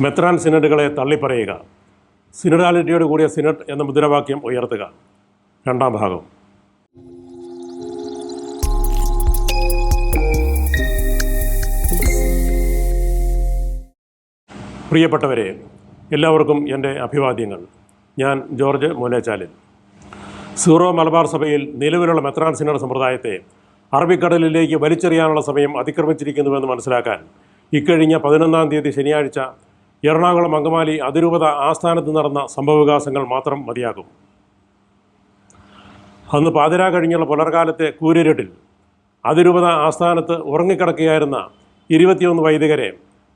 മെത്രാൻ സിനഡുകളെ തള്ളിപ്പറയുക. സിനഡാലിറ്റിയോട് കൂടിയ സിനഡ് എന്ന മുദ്രാവാക്യം ഉയർത്തുക. രണ്ടാം ഭാഗം. പ്രിയപ്പെട്ടവരെ എല്ലാവർക്കും എന്റെ അഭിവാദ്യങ്ങൾ. ഞാൻ ജോർജ് മൂലേച്ചാലിൽ. സീറോ മലബാർ സഭയിൽ നിലവിലുള്ള മെത്രാൻ സിനഡ് സമ്പ്രദായത്തെ അറബിക്കടലിലേക്ക് വലിച്ചെറിയാനുള്ള സമയം അതിക്രമിച്ചിരിക്കുന്നുവെന്ന് മനസ്സിലാക്കാൻ ഇക്കഴിഞ്ഞ പതിനൊന്നാം തീയതി ശനിയാഴ്ച എറണാകുളം അങ്കമാലി അതിരൂപത ആസ്ഥാനത്ത് നടന്ന സംഭവവികാസങ്ങൾ മാത്രം മതിയാകും. അന്ന് പാതിരാ കഴിഞ്ഞുള്ള പുലർകാലത്തെ കൂരിരുട്ടിൽ അതിരൂപത ആസ്ഥാനത്ത് ഉറങ്ങിക്കിടക്കുകയായിരുന്ന ഇരുപത്തിയൊന്ന് വൈദികരെ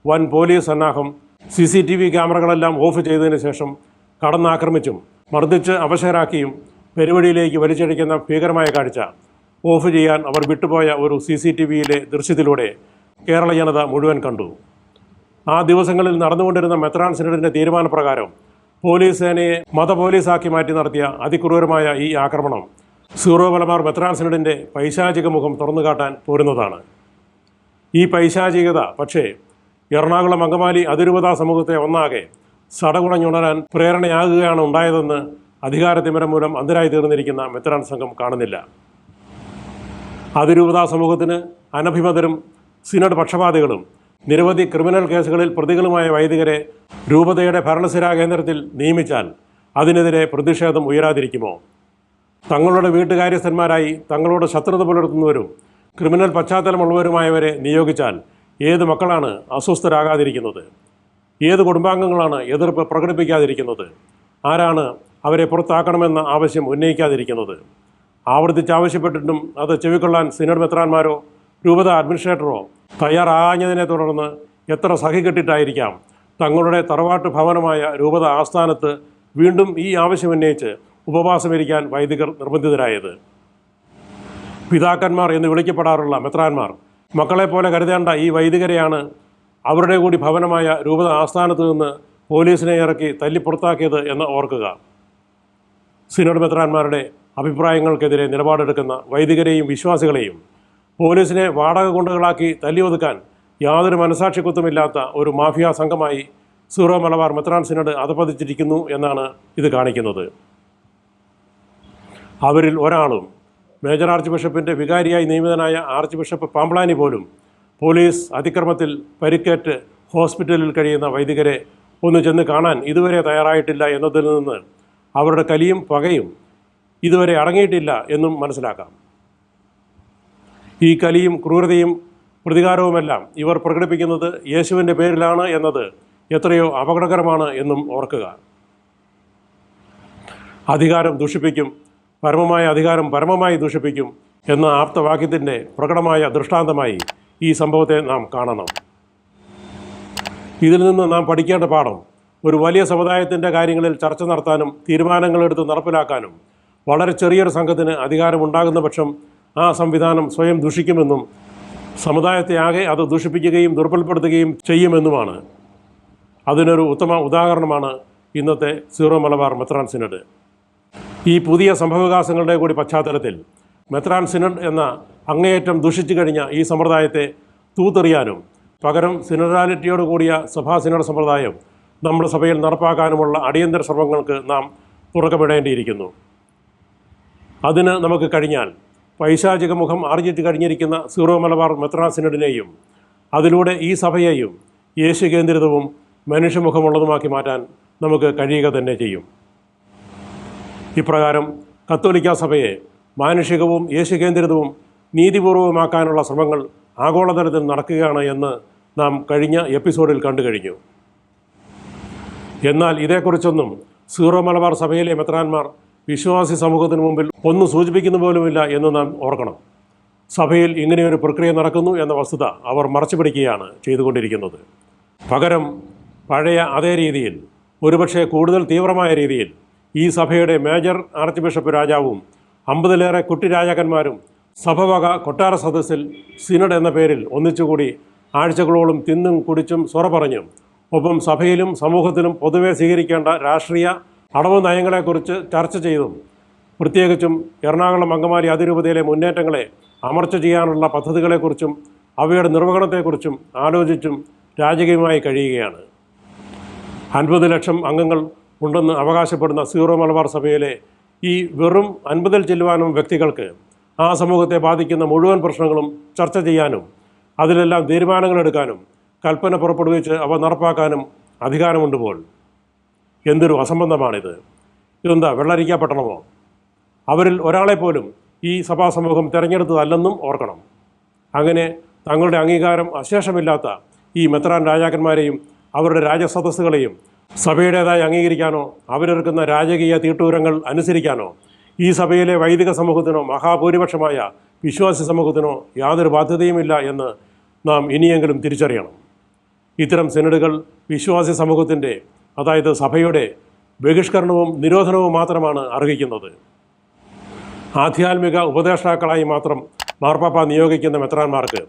വൻ പോലീസ് സന്നാഹം സി സി ടി വി ക്യാമറകളെല്ലാം ഓഫ് ചെയ്തതിന് ശേഷം കടന്നാക്രമിച്ചും മർദ്ദിച്ച് അവശരാക്കിയും പെരുവഴിയിലേക്ക് വലിച്ചടിക്കുന്ന ഭീകരമായ കാഴ്ച ഓഫ് ചെയ്യാൻ അവർ വിട്ടുപോയ ഒരു സി സി ടി വിയിലെ ദൃശ്യത്തിലൂടെ കേരള ജനത മുഴുവൻ കണ്ടു. ആ ദിവസങ്ങളിൽ നടന്നുകൊണ്ടിരുന്ന മെത്രാൻ സിനഡിന്റെ തീരുമാനപ്രകാരം പോലീസ് സേനയെ മത പോലീസാക്കി മാറ്റി നടത്തിയ അതിക്രൂരമായ ഈ ആക്രമണം സീറോ മലബാർ മെത്രാൻ സിനഡിന്റെ പൈശാചിക മുഖം തുറന്നു കാട്ടാൻ പോരുന്നതാണ്. ഈ പൈശാചികത പക്ഷേ എറണാകുളം അങ്കമാലി അതിരൂപത സമൂഹത്തെ ഒന്നാകെ സടകുണഞ്ഞുണരാൻ പ്രേരണയാകുകയാണ് ഉണ്ടായതെന്ന് അധികാരത്തിമരം മൂലം അന്തരായി തീർന്നിരിക്കുന്ന മെത്രാൻ സംഘം കാണുന്നില്ല. അതിരൂപതാ സമൂഹത്തിന് അനഭിമതരും സിനഡ് പക്ഷപാതികളും നിരവധി ക്രിമിനൽ കേസുകളിൽ പ്രതികളുമായ വൈദികരെ രൂപതയുടെ ഭരണസിരാ കേന്ദ്രത്തിൽ നിയമിച്ചാൽ അതിനെതിരെ പ്രതിഷേധം ഉയരാതിരിക്കുമോ? തങ്ങളുടെ വീട്ടുകാര്യസ്ഥന്മാരായി തങ്ങളോട് ശത്രുത പുലർത്തുന്നവരും ക്രിമിനൽ പശ്ചാത്തലമുള്ളവരുമായവരെ നിയോഗിച്ചാൽ ഏത് മക്കളാണ് അസ്വസ്ഥരാകാതിരിക്കുന്നത്? ഏത് കുടുംബാംഗങ്ങളാണ് എതിർപ്പ് പ്രകടിപ്പിക്കാതിരിക്കുന്നത്? ആരാണ് അവരെ പുറത്താക്കണമെന്ന ആവശ്യം ഉന്നയിക്കാതിരിക്കുന്നത്? ആവർത്തിച്ചാവശ്യപ്പെട്ടിട്ടും അത് ചെവിക്കൊള്ളാൻ സിനഡ് മെത്രാന്മാരോ രൂപത അഡ്മിനിസ്ട്രേറ്ററോ തയ്യാറാകാഞ്ഞതിനെ തുടർന്ന് എത്ര സഹികെട്ടിട്ടായിരിക്കാം? തങ്ങളുടെ തറവാട്ട് ഭവനമായ രൂപത ആസ്ഥാനത്ത് വീണ്ടും ഈ ആവശ്യം ഉന്നയിച്ച് ഉപവാസമിരിക്കാൻ വൈദികർ നിർബന്ധിതരായത്. പിതാക്കന്മാർ എന്ന് വിളിക്കപ്പെടാറുള്ള മെത്രാന്മാർ മക്കളെപ്പോലെ കരുതേണ്ട ഈ വൈദികരെയാണ് അവരുടെ കൂടി ഭവനമായ രൂപത ആസ്ഥാനത്ത് നിന്ന് പോലീസിനെ ഇറക്കി തല്ലി പുറത്താക്കിയത് എന്ന് ഓർക്കുക. സിനോഡ് മെത്രാന്മാരുടെ അഭിപ്രായങ്ങൾക്കെതിരെ നിലപാടെടുക്കുന്ന വൈദികരെയും വിശ്വാസികളെയും പോലീസിനെ വാടക കൊണ്ടുകളാക്കി തല്ലിയൊതുക്കാൻ യാതൊരു മനസാക്ഷിക്കുത്തുമില്ലാത്ത ഒരു മാഫിയ സംഘമായി സീറോ മലബാർ മെത്രാൻസിനോട് അധപതിച്ചിരിക്കുന്നു എന്നാണ് ഇത് കാണിക്കുന്നത്. അവരിൽ ഒരാളും മേജർ ആർച്ച് ബിഷപ്പിന്റെ വികാരിയായി നിയമിതനായ ആർച്ച് ബിഷപ്പ് പാമ്പ്ളാനി പോലും പോലീസ് അതിക്രമത്തിൽ പരിക്കേറ്റ് ഹോസ്പിറ്റലിൽ കഴിയുന്ന വൈദികരെ ഒന്ന് ചെന്ന് കാണാൻ ഇതുവരെ തയ്യാറായിട്ടില്ല എന്നതിൽ നിന്ന് അവരുടെ കലിയും പകയും ഇതുവരെ അടങ്ങിയിട്ടില്ല എന്നും മനസ്സിലാക്കാം. ഈ കലിയും ക്രൂരതയും പ്രതികാരവുമെല്ലാം ഇവർ പ്രകടിപ്പിക്കുന്നത് യേശുവിന്റെ പേരിലാണ് എന്നത് എത്രയോ അപകടകരമാണ് എന്നും ഓർക്കുക. അധികാരം ദുഷിപ്പിക്കും പരമമായ അധികാരം പരമമായി ദുഷിപ്പിക്കും എന്ന ആപ്തവാക്യത്തിന്റെ പ്രകടമായ ദൃഷ്ടാന്തമായി ഈ സംഭവത്തെ നാം കാണണം. ഇതിൽ നിന്ന് നാം പഠിക്കേണ്ട പാഠം ഒരു വലിയ സമുദായത്തിന്റെ കാര്യങ്ങളിൽ ചർച്ച നടത്താനും തീരുമാനങ്ങളെടുത്ത് നടപ്പിലാക്കാനും വളരെ ചെറിയൊരു സംഘത്തിന് അധികാരമുണ്ടാകുന്ന പക്ഷം ആ സംവിധാനം സ്വയം ദുഷിക്കുമെന്നും സമുദായത്തെ ആകെ അത് ദൂഷിപ്പിക്കുകയും ദുർബലപ്പെടുത്തുകയും ചെയ്യുമെന്നുമാണ്. അതിനൊരു ഉത്തമ ഉദാഹരണമാണ് ഇന്നത്തെ സീറോ മലബാർ മെത്രാൻ സിനഡ്. ഈ പുതിയ സംഭവവികാസങ്ങളുടെ കൂടി പശ്ചാത്തലത്തിൽ മെത്രാൻ സിനഡ് എന്ന അങ്ങേയറ്റം ദുഷിച്ചു കഴിഞ്ഞ ഈ സമ്പ്രദായത്തെ തൂത്തെറിയാനും പകരം സിനറാലിറ്റിയോട് കൂടിയ സഭാ സിനഡ് സമ്പ്രദായം നമ്മുടെ സഭയിൽ നടപ്പാക്കാനുമുള്ള അടിയന്തര ശ്രമങ്ങൾക്ക് നാം തുറക്കപ്പെടേണ്ടിയിരിക്കുന്നു അതിന് നമുക്ക് കഴിഞ്ഞാൽ പൈശാചിക മുഖം അറിഞ്ഞിട്ട് കഴിഞ്ഞിരിക്കുന്ന സീറോ മലബാർ മെത്രാൻ സിനഡിനെയും അതിലൂടെ ഈ സഭയെയും യേശു കേന്ദ്രിതവും മനുഷ്യമുഖമുള്ളതുമാക്കി മാറ്റാൻ നമുക്ക് കഴിയുക തന്നെ ചെയ്യും. ഇപ്രകാരം കത്തോലിക്ക സഭയെ മാനുഷികവും യേശു യേശുകേന്ദ്രിതവും നീതിപൂർവമാക്കാനുള്ള ശ്രമങ്ങൾ ആഗോളതലത്തിൽ നടക്കുകയാണ് എന്ന് നാം കഴിഞ്ഞ എപ്പിസോഡിൽ കണ്ടു കഴിഞ്ഞു. എന്നാൽ ഇതേക്കുറിച്ചൊന്നും സീറോ മലബാർ സഭയിലെ മെത്രാന്മാർ വിശ്വാസി സമൂഹത്തിന് മുമ്പിൽ ഒന്നും സൂചിപ്പിക്കുന്ന പോലുമില്ല എന്ന് നാം ഓർക്കണം. സഭയിൽ ഇങ്ങനെയൊരു പ്രക്രിയ നടക്കുന്നു എന്ന വസ്തുത അവർ മറച്ചു പിടിക്കുകയാണ് ചെയ്തുകൊണ്ടിരിക്കുന്നത്. പകരം പഴയ അതേ രീതിയിൽ ഒരുപക്ഷെ കൂടുതൽ തീവ്രമായ രീതിയിൽ ഈ സഭയുടെ മേജർ ആർച്ച് ബിഷപ്പ് രാജാവും അമ്പതിലേറെ കുട്ടി രാജാക്കന്മാരും സഭവക കൊട്ടാര സദസ്സിൽ സിനഡ് എന്ന പേരിൽ ഒന്നിച്ചുകൂടി ആഴ്ചകളോളം തിന്നും കുടിച്ചും സ്വറ പറഞ്ഞും ഒപ്പം സഭയിലും സമൂഹത്തിലും പൊതുവെ സ്വീകരിക്കേണ്ട രാഷ്ട്രീയ അടവ് നയങ്ങളെക്കുറിച്ച് ചർച്ച ചെയ്തും പ്രത്യേകിച്ചും എറണാകുളം അങ്കമാലി അതിരൂപതയിലെ മുന്നേറ്റങ്ങളെ അമർച്ച ചെയ്യാനുള്ള പദ്ധതികളെക്കുറിച്ചും അവയുടെ നിർവഹണത്തെക്കുറിച്ചും ആലോചിച്ചും രാജകീയമായി കഴിയുകയാണ്. അൻപത് ലക്ഷം അംഗങ്ങൾ ഉണ്ടെന്ന് അവകാശപ്പെടുന്ന സീറോ മലബാർ സഭയിലെ ഈ വെറും അൻപതിൽ ചെല്ലുവാനും വ്യക്തികൾക്ക് ആ സമൂഹത്തെ ബാധിക്കുന്ന മുഴുവൻ പ്രശ്നങ്ങളും ചർച്ച ചെയ്യാനും അതിലെല്ലാം തീരുമാനങ്ങളെടുക്കാനും കൽപ്പന പുറപ്പെടുവിച്ച് അവ നടപ്പാക്കാനും അധികാരമുണ്ട് പോൽ എന്തൊരു അസംബന്ധമാണിത്? ഇതെന്താ വെള്ളരിക്ക പട്ടണമോ അവരിൽ ഒരാളെ പോലും ഈ സഭാസമൂഹം തിരഞ്ഞെടുത്തതല്ലെന്നും ഓർക്കണം. അങ്ങനെ തങ്ങളുടെ അംഗീകാരം അശേഷമില്ലാത്ത ഈ മെത്രാൻ രാജാക്കന്മാരെയും അവരുടെ രാജസദസ്സുകളെയും സഭയുടേതായി അംഗീകരിക്കാനോ അവരെടുക്കുന്ന രാജകീയ തീട്ടൂരങ്ങൾ അനുസരിക്കാനോ ഈ സഭയിലെ വൈദിക സമൂഹത്തിനോ മഹാഭൂരിപക്ഷമായ വിശ്വാസി സമൂഹത്തിനോ യാതൊരു ബാധ്യതയുമില്ല എന്ന് നാം ഇനിയെങ്കിലും തിരിച്ചറിയണം. ഇത്തരം സെനഡുകൾ വിശ്വാസി സമൂഹത്തിന്റെ അതായത് സഭയുടെ ബഹിഷ്കരണവും നിരോധനവും മാത്രമാണ് അർഹിക്കുന്നത്. ആധ്യാത്മിക ഉപദേഷ്ടാക്കളായി മാത്രം മാർപ്പാപ്പ നിയോഗിക്കുന്ന മെത്രാന്മാർക്ക്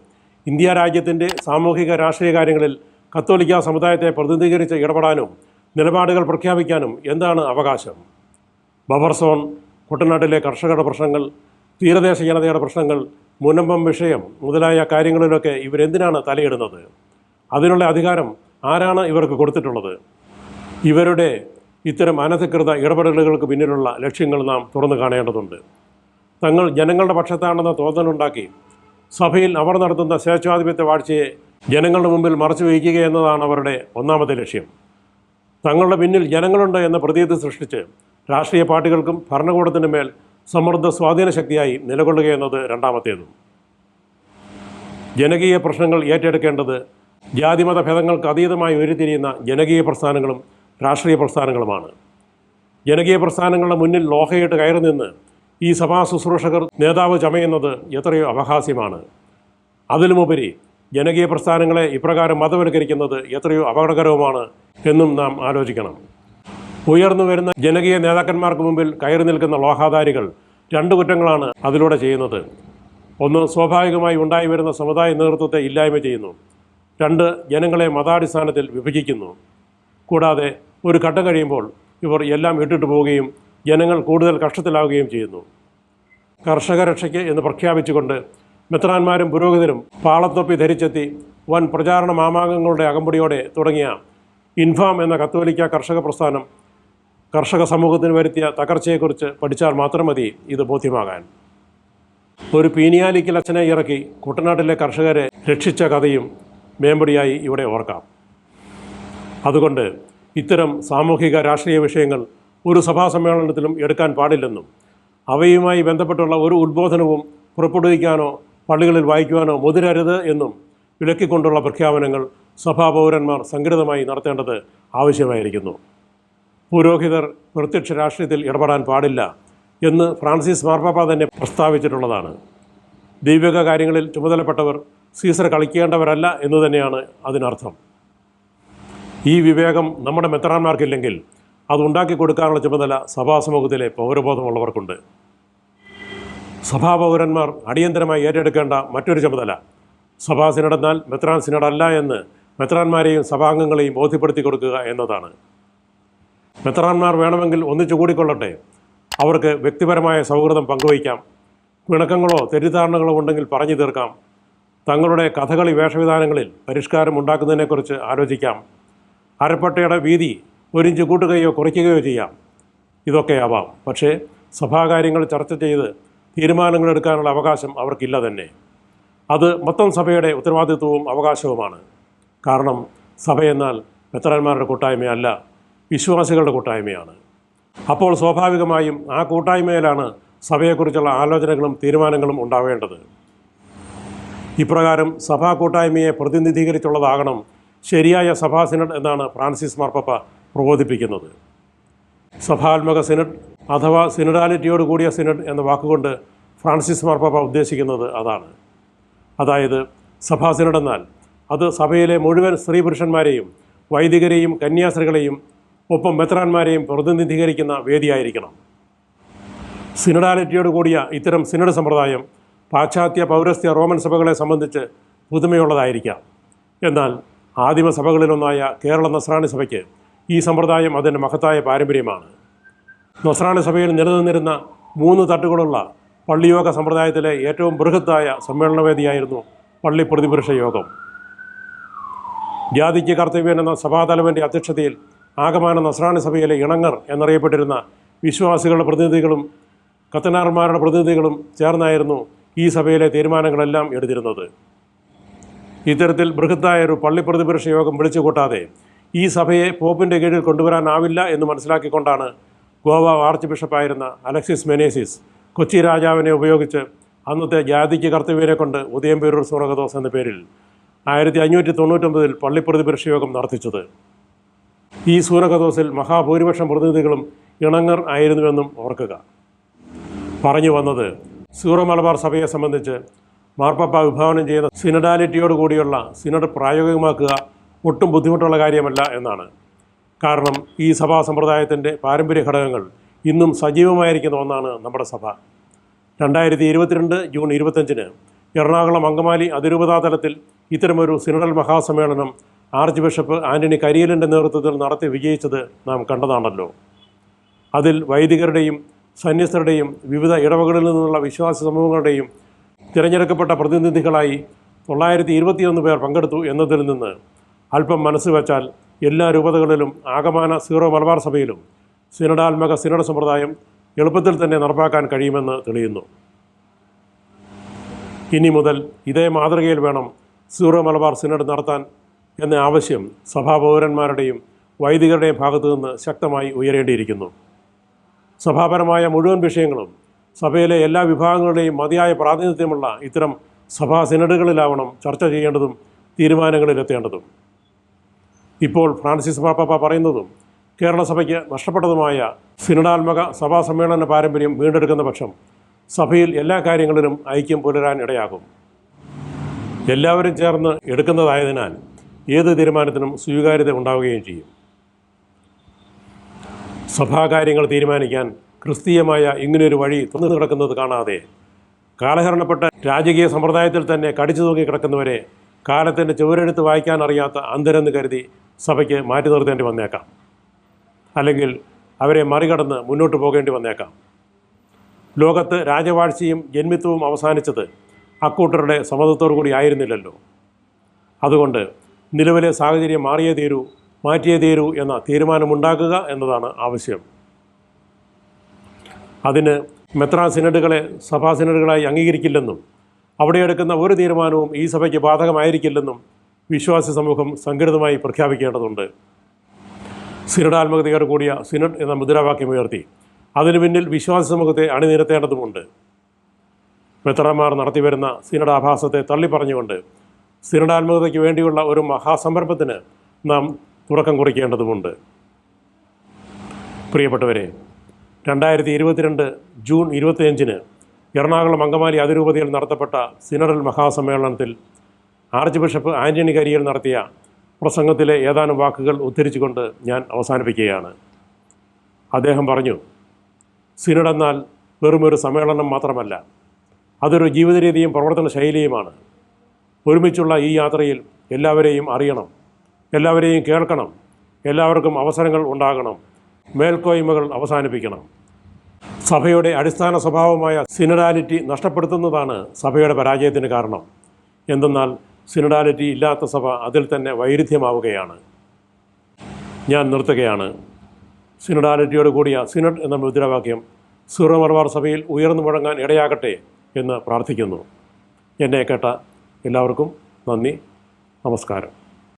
ഇന്ത്യ രാജ്യത്തിന്റെ സാമൂഹിക രാഷ്ട്രീയ കാര്യങ്ങളിൽ കത്തോലിക്ക സമുദായത്തെ പ്രതിനിധീകരിച്ച് ഇടപെടാനും നിലപാടുകൾ പ്രഖ്യാപിക്കാനും എന്താണ് അവകാശം? ബഫർസോൺ കുട്ടനാട്ടിലെ കർഷകരുടെ പ്രശ്നങ്ങൾ തീരദേശ ജനതയുടെ പ്രശ്നങ്ങൾ മുനമ്പം വിഷയം മുതലായ കാര്യങ്ങളിലൊക്കെ ഇവരെന്തിനാണ് തലയിടുന്നത്? അതിനുള്ള അധികാരം ആരാണ് ഇവർക്ക് കൊടുത്തിട്ടുള്ളത്? ഇവരുടെ ഇത്തരം അനധികൃത ഇടപെടലുകൾക്ക് പിന്നിലുള്ള ലക്ഷ്യങ്ങൾ നാം തുറന്നു കാണേണ്ടതുണ്ട്. തങ്ങൾ ജനങ്ങളുടെ പക്ഷത്താണെന്ന തോന്നലുണ്ടാക്കി സഭയിൽ അവർ നടത്തുന്ന സ്വേച്ഛാധിപത്യ വാഴ്ചയെ ജനങ്ങളുടെ മുമ്പിൽ മറച്ചു വയ്ക്കുക എന്നതാണ് അവരുടെ ഒന്നാമത്തെ ലക്ഷ്യം. തങ്ങളുടെ പിന്നിൽ ജനങ്ങളുണ്ട് എന്ന പ്രതീതി സൃഷ്ടിച്ച് രാഷ്ട്രീയ പാർട്ടികൾക്കും ഭരണകൂടത്തിനു മേൽ സമൃദ്ധ സ്വാധീന ശക്തിയായി നിലകൊള്ളുക എന്നത് രണ്ടാമത്തേതും. ജനകീയ പ്രശ്നങ്ങൾ ഏറ്റെടുക്കേണ്ടത് ജാതിമത ഭേദങ്ങൾക്ക് അതീതമായി ഉയരുത്തിരിയുന്ന ജനകീയ പ്രസ്ഥാനങ്ങളും രാഷ്ട്രീയ പ്രസ്ഥാനങ്ങളുമാണ്. ജനകീയ പ്രസ്ഥാനങ്ങളുടെ മുന്നിൽ ലോഹയിട്ട് കയറി നിന്ന് ഈ സഭാ ശുശ്രൂഷകർ നേതാവ് ചമയുന്നത് എത്രയോ അപഹാസ്യമാണ്. അതിലുമുപരി ജനകീയ പ്രസ്ഥാനങ്ങളെ ഇപ്രകാരം മതവൽക്കരിക്കുന്നത് എത്രയോ അപകടകരവുമാണ് എന്നും നാം ആലോചിക്കണം. ഉയർന്നു വരുന്ന ജനകീയ നേതാക്കന്മാർക്ക് മുമ്പിൽ കയറി നിൽക്കുന്ന ലോഹാധാരികൾ രണ്ട് കുറ്റങ്ങളാണ് അതിലൂടെ ചെയ്യുന്നത്. ഒന്ന് സ്വാഭാവികമായി ഉണ്ടായി വരുന്ന സമുദായ നേതൃത്വത്തെ ഇല്ലായ്മ ചെയ്യുന്നു. രണ്ട് ജനങ്ങളെ മതാടിസ്ഥാനത്തിൽ വിഭജിക്കുന്നു. കൂടാതെ ഒരു ഘട്ടം കഴിയുമ്പോൾ ഇവർ എല്ലാം ഇട്ടിട്ട് പോവുകയും ജനങ്ങൾ കൂടുതൽ കഷ്ടത്തിലാവുകയും ചെയ്യുന്നു. കർഷക രക്ഷയ്ക്ക് എന്ന് പ്രഖ്യാപിച്ചുകൊണ്ട് മെത്രാന്മാരും പുരോഹിതരും പാളത്തൊപ്പി ധരിച്ചെത്തി വൻ പ്രചാരണ മാമാങ്കങ്ങളുടെ അകമ്പടിയോടെ തുടങ്ങിയ ഇൻഫാം എന്ന കത്തോലിക്ക കർഷക പ്രസ്ഥാനം കർഷക സമൂഹത്തിന് വരുത്തിയ തകർച്ചയെക്കുറിച്ച് പഠിച്ചാൽ മാത്രം മതി ഇത് ബോധ്യമാകാൻ. ഒരു പീനിയാലിക്കൽ അച്ഛനെ ഇറക്കി കുട്ടനാട്ടിലെ കർഷകരെ രക്ഷിച്ച കഥയും മേമ്പടിയായി ഇവിടെ ഓർക്കാം. അതുകൊണ്ട് ഇത്തരം സാമൂഹിക രാഷ്ട്രീയ വിഷയങ്ങൾ ഒരു സഭാ സമ്മേളനത്തിലും എടുക്കാൻ പാടില്ലെന്നും അവയുമായി ബന്ധപ്പെട്ടുള്ള ഒരു ഉദ്ബോധനവും പുറപ്പെടുവിക്കാനോ പള്ളികളിൽ വായിക്കുവാനോ മുതിരരുത് എന്നും വിലക്കിക്കൊണ്ടുള്ള പ്രഖ്യാപനങ്ങൾ സഭാപൗരന്മാർ സംഘടിതമായി നടത്തേണ്ടത് ആവശ്യമായിരിക്കുന്നു. പുരോഹിതർ പ്രത്യക്ഷ രാഷ്ട്രീയത്തിൽ ഇടപെടാൻ പാടില്ല എന്ന് ഫ്രാൻസിസ് മാർപ്പാപ്പ തന്നെ പ്രസ്താവിച്ചിട്ടുള്ളതാണ്. ദൈവിക കാര്യങ്ങളിൽ ചുമതലപ്പെട്ടവർ സീസർ കളിക്കേണ്ടവരല്ല എന്ന് തന്നെയാണ് അതിനർത്ഥം. ഈ വിവേകം നമ്മുടെ മെത്രാന്മാർക്കില്ലെങ്കിൽ അത് ഉണ്ടാക്കി കൊടുക്കാനുള്ള ചുമതല സഭാസമൂഹത്തിലെ പൗരബോധമുള്ളവർക്കുണ്ട്. സഭാപൗരന്മാർ അടിയന്തരമായി ഏറ്റെടുക്കേണ്ട മറ്റൊരു ചുമതല സഭാ സിനഡെന്നാൽ മെത്രാൻ സിനഡല്ല എന്ന് മെത്രാന്മാരെയും സഭാംഗങ്ങളെയും ബോധ്യപ്പെടുത്തി കൊടുക്കുക എന്നതാണ്. മെത്രാന്മാർ വേണമെങ്കിൽ ഒന്നിച്ചു കൂടിക്കൊള്ളട്ടെ. അവർക്ക് വ്യക്തിപരമായ സൗഹൃദം പങ്കുവയ്ക്കാം. പിണക്കങ്ങളോ തെറ്റിദ്ധാരണകളോ ഉണ്ടെങ്കിൽ പറഞ്ഞു തീർക്കാം. തങ്ങളുടെ കഥകളി വേഷവിധാനങ്ങളിൽ പരിഷ്കാരം ഉണ്ടാക്കുന്നതിനെക്കുറിച്ച് ആലോചിക്കാം. അരപ്പട്ടയുടെ വീതി ഒരിഞ്ച് കൂട്ടുകയോ കുറയ്ക്കുകയോ ചെയ്യാം. ഇതൊക്കെയാവാം പക്ഷേ സഭാകാര്യങ്ങൾ ചർച്ച ചെയ്ത് തീരുമാനങ്ങൾ എടുക്കാനുള്ള അവകാശം അവർക്കില്ല തന്നെ. അത് മൊത്തം സഭയുടെ ഉത്തരവാദിത്വവും അവകാശവുമാണ്. കാരണം സഭയെന്നാൽ മെത്രന്മാരുടെ കൂട്ടായ്മയല്ല വിശ്വാസികളുടെ കൂട്ടായ്മയാണ്. അപ്പോൾ സ്വാഭാവികമായും ആ കൂട്ടായ്മയിലാണ് സഭയെക്കുറിച്ചുള്ള ആലോചനകളും തീരുമാനങ്ങളും ഉണ്ടാവേണ്ടത്. ഇപ്രകാരം സഭാ കൂട്ടായ്മയെ പ്രതിനിധീകരിച്ചുള്ളതാകണം ശരിയായ സഭാ സിനഡ് എന്നാണ് ഫ്രാൻസിസ് മാർപ്പപ്പ പ്രബോധിപ്പിക്കുന്നത്. സഭാത്മക സിനഡ് അഥവാ സിനഡാലിറ്റിയോട് കൂടിയ സിനഡ് എന്ന വാക്കുകൊണ്ട് ഫ്രാൻസിസ് മാർപ്പാപ്പ ഉദ്ദേശിക്കുന്നത് അതാണ്. അതായത് സഭാ സിനഡ് എന്നാൽ അത് സഭയിലെ മുഴുവൻ സ്ത്രീ പുരുഷന്മാരെയും വൈദികരെയും കന്യാസ്ത്രീകളെയും ഒപ്പം മെത്രാന്മാരെയും പ്രതിനിധീകരിക്കുന്ന വേദിയായിരിക്കണം. സിനഡാലിറ്റിയോട് കൂടിയ ഇത്തരം സിനഡ് സമ്പ്രദായം പാശ്ചാത്യ പൗരസ്ത്യ റോമൻ സഭകളെ സംബന്ധിച്ച് പുതുമയുള്ളതായിരിക്കാം. എന്നാൽ ആദിമ സഭകളിലൊന്നായ കേരള നസ്രാണി സഭയ്ക്ക് ഈ സമ്പ്രദായം അതിന്റെ മഹത്തായ പാരമ്പര്യമാണ്. നസ്രാണി സഭയിൽ നിലനിന്നിരുന്ന മൂന്ന് തട്ടുകളുള്ള പള്ളിയോഗ സമ്പ്രദായത്തിലെ ഏറ്റവും ബൃഹത്തായ സമ്മേളനവേദിയായിരുന്നു പള്ളി പ്രതിപുരുഷ യോഗം. ജാതിക്ക് കർത്തവ്യൻ എന്ന സഭാതലവന്റെ അധ്യക്ഷതയിൽ ആഗമാന നസ്രാണി സഭയിലെ ഇണങ്ങർ എന്നറിയപ്പെട്ടിരുന്ന വിശ്വാസികളുടെ പ്രതിനിധികളും കത്തനാർമാരുടെ പ്രതിനിധികളും ചേർന്നായിരുന്നു ഈ സഭയിലെ തീരുമാനങ്ങളെല്ലാം എടുത്തിരുന്നത്. ഇത്തരത്തിൽ ബൃഹത്തായ ഒരു പള്ളി പ്രതിപക്ഷ യോഗം വിളിച്ചു കൂട്ടാതെ ഈ സഭയെ പോപ്പിന്റെ കീഴിൽ കൊണ്ടുവരാനാവില്ല എന്ന് മനസ്സിലാക്കിക്കൊണ്ടാണ് ഗോവ ആർച്ച് ബിഷപ്പായിരുന്ന അലക്സിസ് മെനേസിസ് കൊച്ചി രാജാവിനെ ഉപയോഗിച്ച് അന്നത്തെ ജാതിക്ക് കർത്തവ്യനെ കൊണ്ട് ഉദയംപേരൂർ സൂറകദോസ് എന്ന പേരിൽ ആയിരത്തി അഞ്ഞൂറ്റി തൊണ്ണൂറ്റൊമ്പതിൽ പള്ളി പ്രതിപക്ഷ യോഗം നടത്തിച്ചത്. ഈ സൂനകദോസിൽ മഹാഭൂരിപക്ഷം പ്രതിനിധികളും ഇണങ്ങർ ആയിരുന്നുവെന്നും ഓർക്കുക. പറഞ്ഞു വന്നത് സൂറ മലബാർ സഭയെ സംബന്ധിച്ച് മാർപ്പാപ്പ വിഭാവനം ചെയ്യുന്ന സിനഡാലിറ്റിയോട് കൂടിയുള്ള സിനഡ് പ്രായോഗികമാക്കുക ഒട്ടും ബുദ്ധിമുട്ടുള്ള കാര്യമല്ല എന്നാണ്. കാരണം ഈ സഭാ സമ്പ്രദായത്തിന്റെ പാരമ്പര്യ ഘടകങ്ങൾ ഇന്നും സജീവമായിരിക്കുന്ന ഒന്നാണ് നമ്മുടെ സഭ. രണ്ടായിരത്തി ഇരുപത്തിരണ്ട് ജൂൺ ഇരുപത്തഞ്ചിന് എറണാകുളം അങ്കമാലി അതിരൂപതാ തലത്തിൽ ഇത്തരമൊരു സിനഡൽ മഹാസമ്മേളനം ആർച്ച് ബിഷപ്പ് ആന്റണി കരിയലിന്റെ നേതൃത്വത്തിൽ നടത്തി വിജയിച്ചത് നാം കണ്ടതാണല്ലോ. അതിൽ വൈദികരുടെയും സന്യസ്തരുടെയും വിവിധ ഇടവകളിൽ നിന്നുള്ള വിശ്വാസ സമൂഹങ്ങളുടെയും തിരഞ്ഞെടുക്കപ്പെട്ട പ്രതിനിധികളായി തൊള്ളായിരത്തി ഇരുപത്തിയൊന്ന് പേർ പങ്കെടുത്തു എന്നതിൽ നിന്ന് അല്പം മനസ്സ് വെച്ചാൽ എല്ലാ രൂപതകളിലും ആഗമാന സീറോ മലബാർ സഭയിലും സിനഡാത്മക സിനഡ സമ്പ്രദായം എളുപ്പത്തിൽ തന്നെ നടപ്പാക്കാൻ കഴിയുമെന്ന് തെളിയുന്നു. ഇനി മുതൽ ഇതേ മാതൃകയിൽ വേണം സീറോ മലബാർ സിനഡ് നടത്താൻ എന്ന ആവശ്യം സഭാപൗരന്മാരുടെയും വൈദികരുടെയും ഭാഗത്തു നിന്ന് ശക്തമായി ഉയരേണ്ടിയിരിക്കുന്നു. സഭാപരമായ മുഴുവൻ വിഷയങ്ങളും സഭയിലെ എല്ലാ വിഭാഗങ്ങളുടെയും മതിയായ പ്രാതിനിധ്യമുള്ള ഇത്തരം സഭാ സിനഡുകളിലാവണം ചർച്ച ചെയ്യേണ്ടതും തീരുമാനങ്ങളിലെത്തേണ്ടതും. ഇപ്പോൾ ഫ്രാൻസിസ് പാപ്പ പറയുന്നതും കേരള സഭയ്ക്ക് നഷ്ടപ്പെട്ടതുമായ സിനഡാത്മക സഭാ സമ്മേളന പാരമ്പര്യം വീണ്ടെടുക്കുന്ന പക്ഷം സഭയിൽ എല്ലാ കാര്യങ്ങളിലും ഐക്യം പുലരാൻ ഇടയാകും. എല്ലാവരും ചേർന്ന് എടുക്കുന്നതായതിനാൽ ഏത് തീരുമാനത്തിനും സ്വീകാര്യത ഉണ്ടാവുകയും ചെയ്യും. സഭാകാര്യങ്ങൾ തീരുമാനിക്കാൻ ക്രിസ്തീയമായ ഇങ്ങനെയൊരു വഴി തുറന്നു കിടക്കുന്നത് കാണാതെ കാലഹരണപ്പെട്ട രാജകീയ സമ്പ്രദായത്തിൽ തന്നെ കടിച്ചു തൂങ്ങി കിടക്കുന്നവരെ കാലത്തിന്റെ ചുവരെടുത്ത് വായിക്കാൻ അറിയാത്ത അന്തരെന്ന് കരുതി സഭയ്ക്ക് മാറ്റി നിർത്തേണ്ടി വന്നേക്കാം. അല്ലെങ്കിൽ അവരെ മറികടന്ന് മുന്നോട്ട് പോകേണ്ടി വന്നേക്കാം. ലോകത്ത് രാജവാഴ്ചയും ജന്മിത്വവും അവസാനിച്ചത് അക്കൂട്ടരുടെ സമ്മതത്തോടു കൂടി ആയിരുന്നില്ലല്ലോ. അതുകൊണ്ട് നിലവിലെ സാഹചര്യം മാറിയേ തീരൂ മാറ്റിയേ തീരൂ എന്ന തീരുമാനമുണ്ടാക്കുക എന്നതാണ് ആവശ്യം. അതിന് മെത്രാ സിനഡുകളെ സഭാ സിനഡുകളായി അംഗീകരിക്കില്ലെന്നും അവിടെ എടുക്കുന്ന ഒരു തീരുമാനവും ഈ സഭയ്ക്ക് ബാധകമായിരിക്കില്ലെന്നും വിശ്വാസി സമൂഹം സംഘടിതമായി പ്രഖ്യാപിക്കേണ്ടതുണ്ട്. സിനഡാത്മകതയോട് കൂടിയ സിനഡ് എന്ന മുദ്രാവാക്യം ഉയർത്തി അതിനു പിന്നിൽ വിശ്വാസി സമൂഹത്തെ അണിനിരത്തേണ്ടതുമുണ്ട്. മെത്രാമാർ നടത്തിവരുന്ന സിനഡാഭാസത്തെ തള്ളിപ്പറഞ്ഞുകൊണ്ട് സിനഡാത്മകതയ്ക്ക് വേണ്ടിയുള്ള ഒരു മഹാസംരംഭത്തിന് നാം തുടക്കം കുറിക്കേണ്ടതുമുണ്ട്. പ്രിയപ്പെട്ടവരെ രണ്ടായിരത്തി ഇരുപത്തിരണ്ട് ജൂൺ ഇരുപത്തിയഞ്ചിന് എറണാകുളം അങ്കമാലി അതിരൂപതയിൽ നടത്തപ്പെട്ട സിനറൽ മഹാസമ്മേളനത്തിൽ ആർച്ച് ബിഷപ്പ് ആന്റണി കരിയൽ നടത്തിയ പ്രസംഗത്തിലെ ഏതാനും വാക്കുകൾ ഉദ്ധരിച്ചുകൊണ്ട് ഞാൻ അവസാനിപ്പിക്കുകയാണ്. അദ്ദേഹം പറഞ്ഞു സിനഡ് എന്നാൽ വെറുമൊരു സമ്മേളനം മാത്രമല്ല അതൊരു ജീവിതരീതിയും പ്രവർത്തന ശൈലിയുമാണ്. ഒരുമിച്ചുള്ള ഈ യാത്രയിൽ എല്ലാവരെയും അറിയണം എല്ലാവരെയും കേൾക്കണം എല്ലാവർക്കും അവസരങ്ങൾ ഉണ്ടാകണം മേൽക്കോയ്മകൾ അവസാനിപ്പിക്കണം. സഭയുടെ അടിസ്ഥാന സ്വഭാവമായ സിനഡാലിറ്റി നഷ്ടപ്പെടുത്തുന്നതാണ് സഭയുടെ പരാജയത്തിന് കാരണം. എന്തെന്നാൽ സിനഡാലിറ്റി ഇല്ലാത്ത സഭ അതിൽ തന്നെ വൈരുദ്ധ്യമാവുകയാണ്. ഞാൻ നിർത്തുകയാണ്. സിനഡാലിറ്റിയോട് കൂടിയ സിനഡ് എന്ന മുദ്രാവാക്യം സീറോ മലബാർ സഭയിൽ ഉയർന്നു മുഴങ്ങാൻ ഇടയാകട്ടെ എന്ന് പ്രാർത്ഥിക്കുന്നു. എന്നെ കേട്ട എല്ലാവർക്കും നന്ദി. നമസ്കാരം.